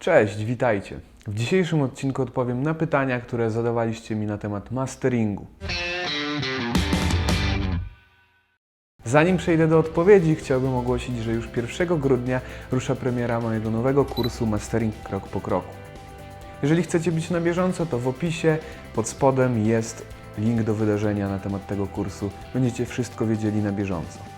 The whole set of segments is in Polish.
Cześć, witajcie. W dzisiejszym odcinku odpowiem na pytania, które zadawaliście mi na temat masteringu. Zanim przejdę do odpowiedzi, chciałbym ogłosić, że już 1 grudnia rusza premiera mojego nowego kursu Mastering Krok po Kroku. Jeżeli chcecie być na bieżąco, to w opisie pod spodem jest link do wydarzenia na temat tego kursu. Będziecie wszystko wiedzieli na bieżąco.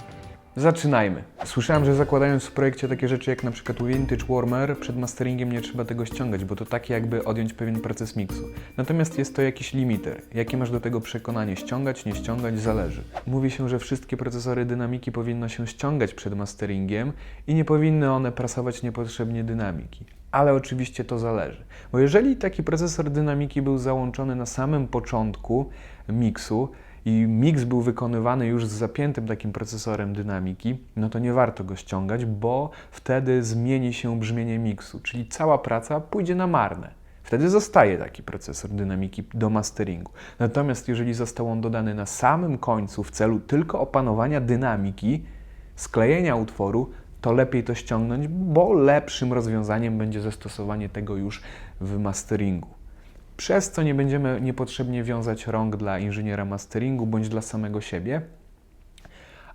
Zaczynajmy. Słyszałem, że zakładając w projekcie takie rzeczy jak na przykład Vintage Warmer, przed masteringiem nie trzeba tego ściągać, bo to takie jakby odjąć pewien proces miksu. Natomiast jest to jakiś limiter. Jakie masz do tego przekonanie? Ściągać, nie ściągać? Zależy. Mówi się, że wszystkie procesory dynamiki powinno się ściągać przed masteringiem i nie powinny one prasować niepotrzebnie dynamiki. Ale oczywiście to zależy. Bo jeżeli taki procesor dynamiki był załączony na samym początku miksu, i miks był wykonywany już z zapiętym takim procesorem dynamiki, no to nie warto go ściągać, bo wtedy zmieni się brzmienie miksu, czyli cała praca pójdzie na marne. Wtedy zostaje taki procesor dynamiki do masteringu. Natomiast jeżeli został on dodany na samym końcu w celu tylko opanowania dynamiki, sklejenia utworu, to lepiej to ściągnąć, bo lepszym rozwiązaniem będzie zastosowanie tego już w masteringu przez co nie będziemy niepotrzebnie wiązać rąk dla inżyniera masteringu bądź dla samego siebie.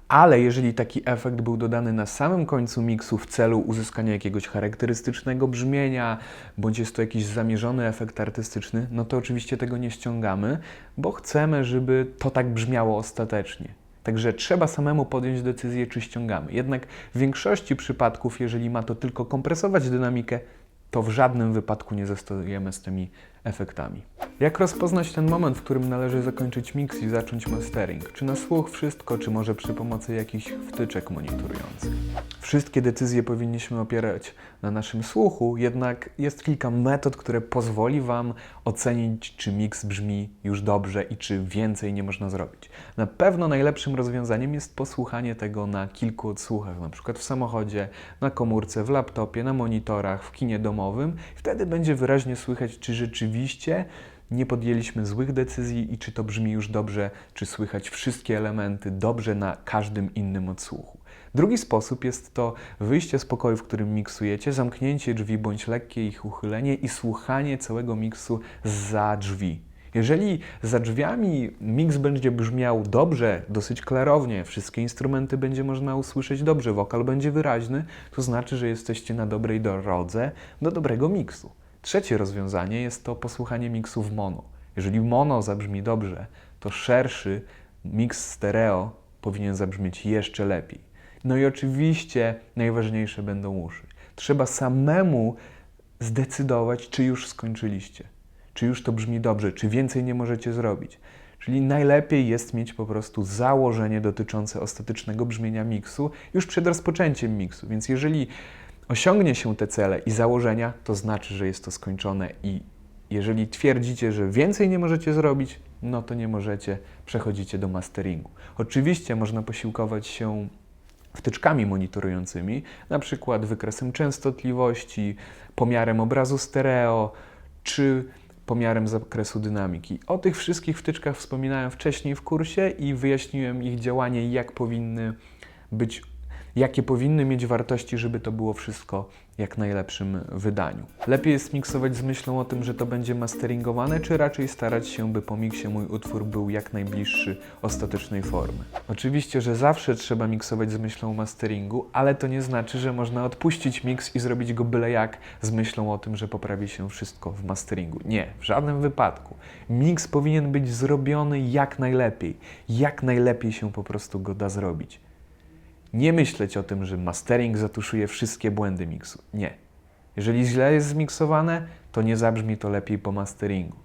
Ale jeżeli taki efekt był dodany na samym końcu miksu w celu uzyskania jakiegoś charakterystycznego brzmienia, bądź jest to jakiś zamierzony efekt artystyczny, no to oczywiście tego nie ściągamy, bo chcemy, żeby to tak brzmiało ostatecznie. Także trzeba samemu podjąć decyzję, czy ściągamy. Jednak w większości przypadków, jeżeli ma to tylko kompresować dynamikę, to w żadnym wypadku nie zastosujemy z tymi efektami. Jak rozpoznać ten moment, w którym należy zakończyć mix i zacząć mastering? Czy na słuch wszystko, czy może przy pomocy jakichś wtyczek monitorujących? Wszystkie decyzje powinniśmy opierać na naszym słuchu, jednak jest kilka metod, które pozwoli Wam ocenić, czy mix brzmi już dobrze i czy więcej nie można zrobić. Na pewno najlepszym rozwiązaniem jest posłuchanie tego na kilku odsłuchach, na przykład w samochodzie, na komórce, w laptopie, na monitorach, w kinie domowym. Wtedy będzie wyraźnie słychać, czy rzeczywiście nie podjęliśmy złych decyzji i czy to brzmi już dobrze, czy słychać wszystkie elementy dobrze na każdym innym odsłuchu. Drugi sposób jest to wyjście z pokoju, w którym miksujecie, zamknięcie drzwi bądź lekkie ich uchylenie i słuchanie całego miksu za drzwi. Jeżeli za drzwiami miks będzie brzmiał dobrze, dosyć klarownie, wszystkie instrumenty będzie można usłyszeć dobrze, wokal będzie wyraźny, to znaczy, że jesteście na dobrej drodze do dobrego miksu. Trzecie rozwiązanie jest to posłuchanie miksu w mono. Jeżeli mono zabrzmi dobrze, to szerszy miks stereo powinien zabrzmieć jeszcze lepiej. No i oczywiście najważniejsze będą uszy. Trzeba samemu zdecydować, czy już skończyliście, czy już to brzmi dobrze, czy więcej nie możecie zrobić. Czyli najlepiej jest mieć po prostu założenie dotyczące ostatecznego brzmienia miksu już przed rozpoczęciem miksu. Więc jeżeli osiągnie się te cele i założenia, to znaczy, że jest to skończone i jeżeli twierdzicie, że więcej nie możecie zrobić, no to nie możecie, przechodzicie do masteringu. Oczywiście można posiłkować się wtyczkami monitorującymi, na przykład wykresem częstotliwości, pomiarem obrazu stereo czy pomiarem zakresu dynamiki. O tych wszystkich wtyczkach wspominałem wcześniej w kursie i wyjaśniłem ich działanie jak powinny być jakie powinny mieć wartości, żeby to było wszystko jak najlepszym wydaniu. Lepiej jest miksować z myślą o tym, że to będzie masteringowane, czy raczej starać się, by po miksie mój utwór był jak najbliższy ostatecznej formy. Oczywiście, że zawsze trzeba miksować z myślą o masteringu, ale to nie znaczy, że można odpuścić miks i zrobić go byle jak z myślą o tym, że poprawi się wszystko w masteringu. Nie, w żadnym wypadku. Miks powinien być zrobiony jak najlepiej. Jak najlepiej się po prostu go da zrobić. Nie myśleć o tym, że mastering zatuszuje wszystkie błędy miksu. Nie. Jeżeli źle jest zmiksowane, to nie zabrzmi to lepiej po masteringu.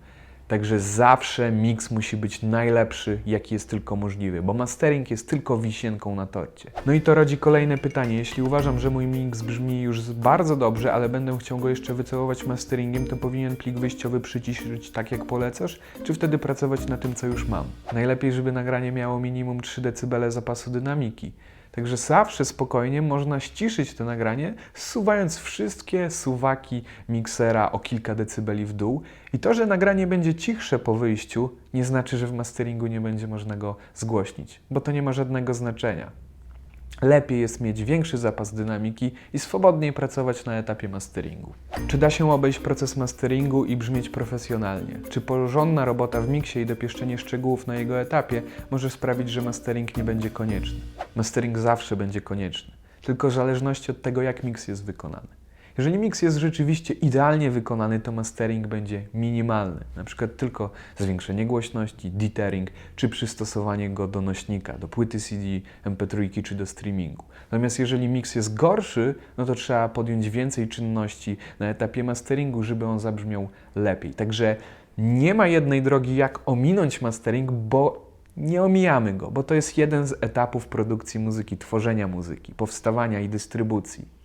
Także zawsze miks musi być najlepszy, jaki jest tylko możliwy, bo mastering jest tylko wisienką na torcie. No i to rodzi kolejne pytanie. Jeśli uważam, że mój mix brzmi już bardzo dobrze, ale będę chciał go jeszcze wycelować masteringiem, to powinien plik wyjściowy przyciszyć tak jak polecasz, czy wtedy pracować na tym, co już mam? Najlepiej, żeby nagranie miało minimum 3 dB zapasu dynamiki. Także zawsze spokojnie można ściszyć to nagranie, zsuwając wszystkie suwaki miksera o kilka decybeli w dół. I to, że nagranie będzie cichsze po wyjściu, nie znaczy, że w masteringu nie będzie można go zgłośnić, bo to nie ma żadnego znaczenia. Lepiej jest mieć większy zapas dynamiki i swobodniej pracować na etapie masteringu. Czy da się obejść proces masteringu i brzmieć profesjonalnie? Czy porządna robota w miksie i dopieszczenie szczegółów na jego etapie może sprawić, że mastering nie będzie konieczny? Mastering zawsze będzie konieczny, tylko w zależności od tego, jak miks jest wykonany. Jeżeli miks jest rzeczywiście idealnie wykonany, to mastering będzie minimalny, na przykład tylko zwiększenie głośności, dithering, czy przystosowanie go do nośnika, do płyty CD, MP3 czy do streamingu. Natomiast jeżeli miks jest gorszy, no to trzeba podjąć więcej czynności na etapie masteringu, żeby on zabrzmiał lepiej. Także nie ma jednej drogi, jak ominąć mastering, bo nie omijamy go, bo to jest jeden z etapów produkcji muzyki, tworzenia muzyki, powstawania i dystrybucji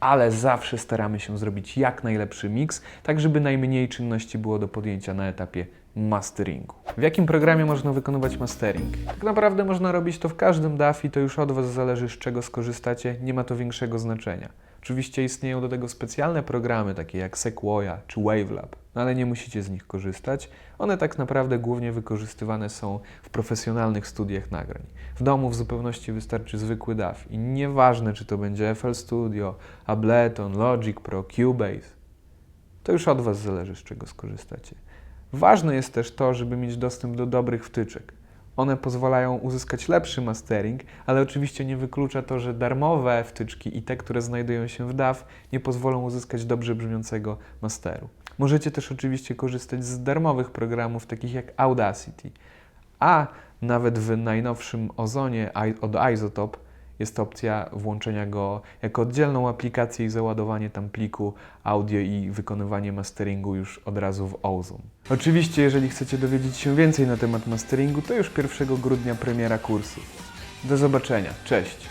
ale zawsze staramy się zrobić jak najlepszy miks, tak żeby najmniej czynności było do podjęcia na etapie masteringu. W jakim programie można wykonywać mastering? Tak naprawdę można robić to w każdym DAW i to już od Was zależy, z czego skorzystacie, nie ma to większego znaczenia. Oczywiście istnieją do tego specjalne programy, takie jak Sequoia czy Wavelab, ale nie musicie z nich korzystać. One tak naprawdę głównie wykorzystywane są w profesjonalnych studiach nagrań. W domu w zupełności wystarczy zwykły DAW i nieważne, czy to będzie FL Studio, Ableton, Logic Pro, Cubase. To już od Was zależy, z czego skorzystacie. Ważne jest też to, żeby mieć dostęp do dobrych wtyczek. One pozwalają uzyskać lepszy mastering, ale oczywiście nie wyklucza to, że darmowe wtyczki i te, które znajdują się w DAW, nie pozwolą uzyskać dobrze brzmiącego masteru. Możecie też oczywiście korzystać z darmowych programów takich jak Audacity, a nawet w najnowszym Ozonie od Isotope jest opcja włączenia go jako oddzielną aplikację i załadowanie tam pliku audio i wykonywanie masteringu już od razu w Ozone. Oczywiście, jeżeli chcecie dowiedzieć się więcej na temat masteringu, to już 1 grudnia premiera kursu. Do zobaczenia. Cześć!